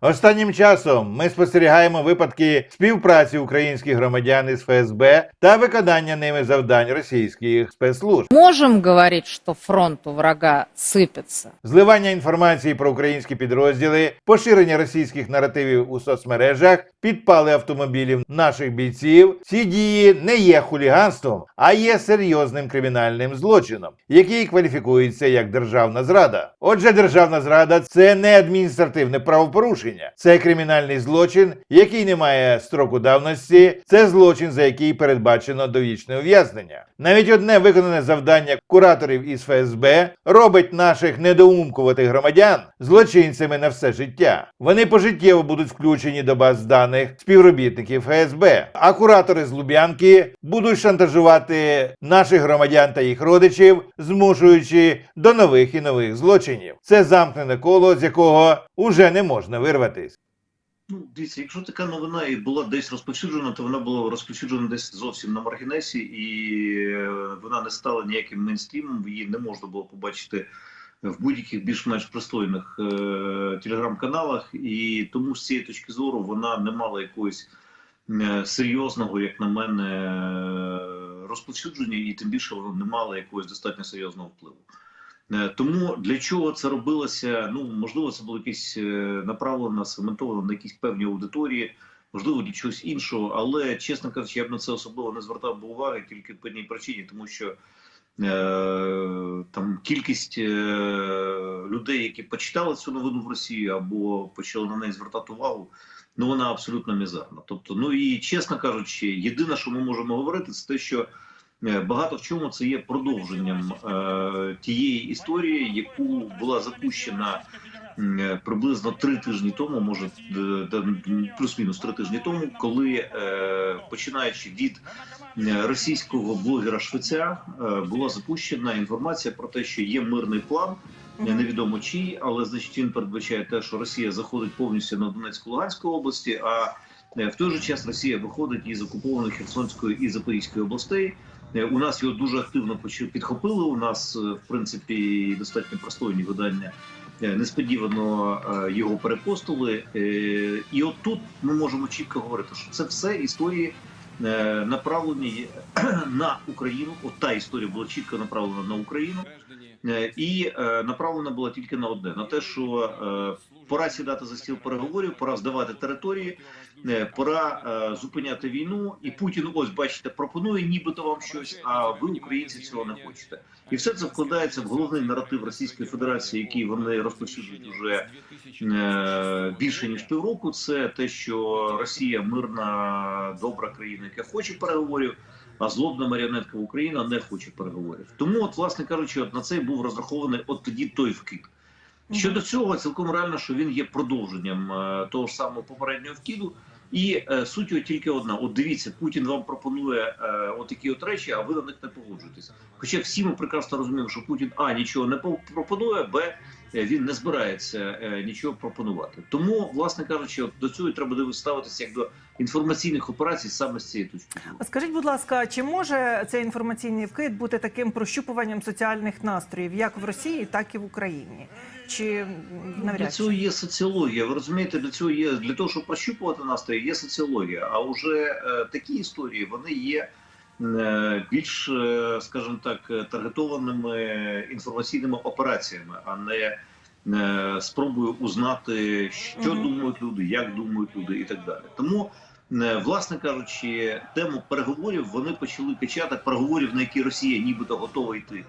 Останнім часом ми спостерігаємо випадки співпраці українських громадян із ФСБ та виконання ними завдань російських спецслужб. Можемо говорити, що фронт у врага сипеться. Зливання інформації про українські підрозділи, поширення російських наративів у соцмережах, підпали автомобілів наших бійців. Ці дії не є хуліганством, а є серйозним кримінальним злочином, який кваліфікується як державна зрада. Отже, державна зрада це не адміністративне правопорушення, це кримінальний злочин, який не має строку давності. Це злочин, за який передбачено довічне ув'язнення. Навіть одне виконане завдання кураторів із ФСБ робить наших недоумкуватих громадян злочинцями на все життя. Вони пожиттєво будуть включені до баз даних співробітників ФСБ. А куратори з Луб'янки будуть шантажувати наших громадян та їх родичів, змушуючи до нових і нових злочинів. Це замкнене коло, з якого уже не можна вирватись. Ну, дивіться, якщо така новина і була десь розповсюджена, то вона була розповсюджена десь зовсім на маргінесі, і е, вона не стала ніяким мейнстрімом, її не можна було побачити в будь-яких більш-менш пристойних е, телеграм-каналах, і тому з цієї точки зору вона не мала якогось е, серйозного, як на мене, е, розповсюдження, і тим більше вона не мала якогось достатньо серйозного впливу. Е, Тому для чого це робилося? Ну можливо, це було якесь е, направлено, сегментовано на якісь певні аудиторії, можливо, для чогось іншого. Але чесно кажучи, я б на це особливо не звертав би уваги тільки по одній причині, тому що там кількість е, людей, які почитали цю новину в Росії або почали на неї звертати увагу. Ну, вона абсолютно мізерна. Тобто, ну і чесно кажучи, єдине, що ми можемо говорити, це те, що Е, Багато в чому це є продовженням е, тієї історії, яку була запущена е, приблизно три тижні тому, може д- плюс-мінус три тижні тому, коли е, починаючи від е, російського блогера Швеця, е, була запущена інформація про те, що є мирний план. е, Невідомо чий, але значить він передбачає те, що Росія заходить повністю на Донецьку Луганську області, а е, в той же час Росія виходить із окупованих Херсонської і Запорізької областей. Е, У нас його дуже активно підхопили. У нас, е, в принципі, достатньо простойні видання е, несподівано е, його перепостили. Е, І от тут ми можемо чітко говорити, що це все історії е, направлені на Україну. От та історія була чітко направлена на Україну. Е, І е, направлена була тільки на одне: на те, що е, пора сідати за стіл переговорів, пора здавати території, пора зупиняти війну. І Путін, ось бачите, пропонує нібито вам щось, а ви, українці, цього не хочете. І все це вкладається в головний наратив Російської Федерації, який вони розповсюджують уже більше ніж півроку. Це те, що Росія мирна, добра країна, яка хоче переговорів. А злобна маріонетка Україна не хоче переговорів. Тому, от, власне кажучи, от на це був розрахований от тоді той вкид. Щодо цього, цілком реально, що він є продовженням е, того ж самого попереднього вкиду. І е, суть його тільки одна: от дивіться, Путін вам пропонує е, отакі от речі, а ви на них не погоджуєтесь. Хоча всі ми прекрасно розуміємо, що Путін а нічого не по- пропонує, б е, він не збирається е, нічого пропонувати. Тому, власне кажучи, от до цього треба ставитися як до інформаційних операцій саме з цієї точки зору. А Скажіть, будь ласка, чи може цей інформаційний вкид бути таким прощупуванням соціальних настроїв, як в Росії, так і в Україні? Чи Для навряд цього є соціологія. Ви розумієте, для цього є для того, щоб прощупувати настрої, є соціологія. А вже е, такі історії вони є е, більш, е, скажімо так, таргетованими інформаційними операціями, а не е, спробою узнати, що думають люди, як думають люди, і так далі. Тому. е, Власне кажучи, тему переговорів вони почали качати переговорів, на які Росія нібито готова йти,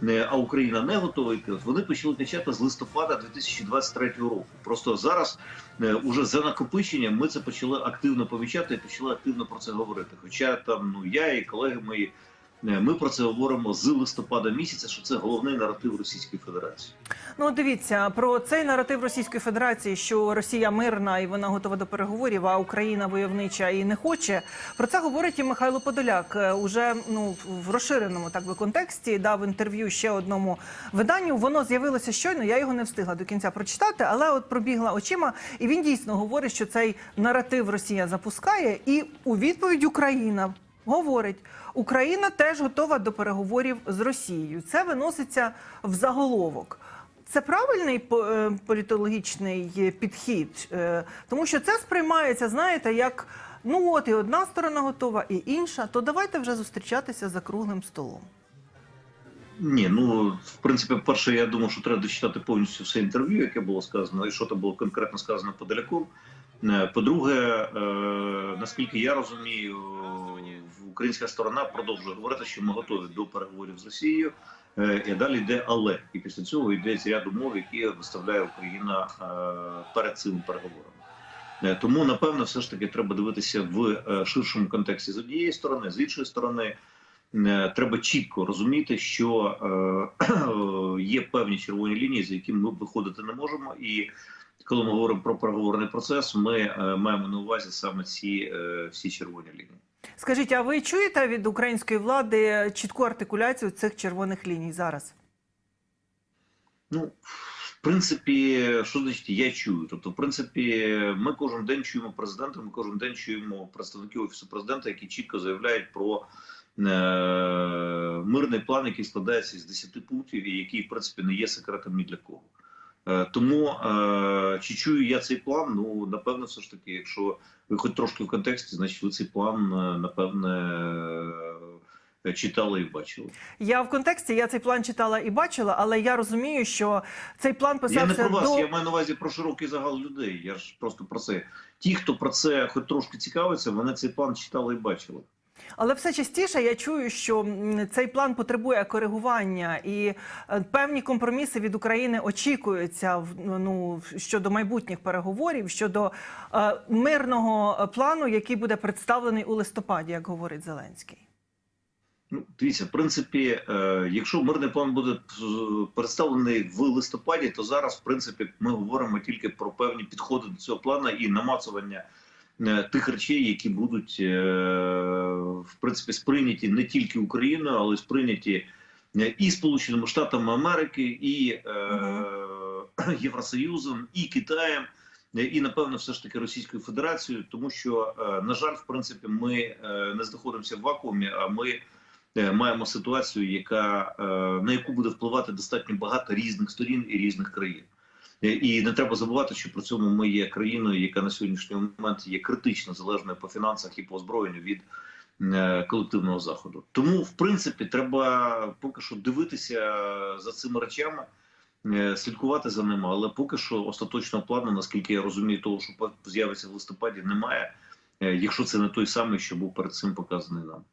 не- а Україна не готова йти. От вони почали качати з листопада 2023 року. Просто зараз, е, уже за накопиченням, ми це почали активно помічати і почали активно про це говорити. Хоча там ну я і колеги мої. Е, Ми про це говоримо з листопада місяця, що це головний наратив Російської Федерації. Ну дивіться про цей наратив Російської Федерації, що Росія мирна і вона готова до переговорів, а Україна войовнича і не хоче. Про це говорить і Михайло Подоляк. Е, Уже ну в розширеному так би контексті дав інтерв'ю ще одному виданню. Воно з'явилося щойно. Я його не встигла до кінця прочитати, але от пробігла очима, і він дійсно говорить, що цей наратив Росія запускає, і у відповідь Україна говорить. Україна теж готова до переговорів з Росією. Це виноситься в заголовок. Це правильний е, політологічний підхід, Е, тому що це сприймається, знаєте, як ну от і одна сторона готова, і інша. То давайте вже зустрічатися за круглим столом. Ні, ну в принципі, перше, я думаю, що треба дочитати повністю все інтерв'ю, яке було сказано, і що там було конкретно сказано Подоляком. Е, По-друге, е, наскільки я розумію, українська сторона продовжує говорити, що ми готові до переговорів з Росією. Е, І далі йде але. І після цього йде ряд умов, які виставляє Україна е, перед цими переговорами. Е, Тому, напевно, все ж таки треба дивитися в ширшому контексті з однієї сторони, з іншої сторони. Треба чітко розуміти, що є певні червоні лінії, за якими ми виходити не можемо. І коли ми говоримо про переговорний процес, ми маємо на увазі саме ці всі червоні лінії. Скажіть, а ви чуєте від української влади чітку артикуляцію цих червоних ліній зараз? Ну, в принципі, що значить я чую? Тобто, в принципі, ми кожен день чуємо президента, ми кожен день чуємо представників офісу президента, які чітко заявляють про е, мирний план, який складається з 10 пунктів, і який, в принципі, не є секретом ні для кого. Е, тому е, чи чую я цей план? Ну напевно, все ж таки, якщо ви хоч трошки в контексті, значить ви цей план е, напевне читали і бачили. Я в контексті я цей план читала і бачила, але я розумію, що цей план Я не про вас, до я маю на увазі про широкий загал людей. Я ж просто про це. Ті, хто про це хоч трошки цікавиться, вони цей план читали і бачили. Але все частіше я чую, що цей план потребує коригування, і е, певні компроміси від України очікуються ну щодо майбутніх переговорів, щодо е, мирного плану, який буде представлений у листопаді, як говорить Зеленський. Ну, дивіться, в принципі, е, якщо мирний план буде представлений в листопаді, то зараз, в принципі, ми говоримо тільки про певні підходи до цього плану і намацування тих речей, які будуть е, в принципі сприйняті не тільки Україною, але й сприйняті е, і Сполученими Штатами Америки, і е, Євросоюзом, і Китаєм. е, І напевно, все ж таки Російською Федерацією, тому що е, на жаль, в принципі, ми е, не знаходимося в вакуумі, а ми е, маємо ситуацію, яка е, на яку буде впливати достатньо багато різних сторін і різних країн. Е, І не треба забувати, що при цьому ми є країною, яка на сьогоднішній момент є критично залежною по фінансах і по озброєнню від е, колективного заходу. Тому, в принципі, треба поки що дивитися за цими речами, е, слідкувати за ними, але поки що остаточного плану, наскільки я розумію, того, що з'явиться в листопаді, немає. Якщо це не той самий, що був перед цим показаний нам.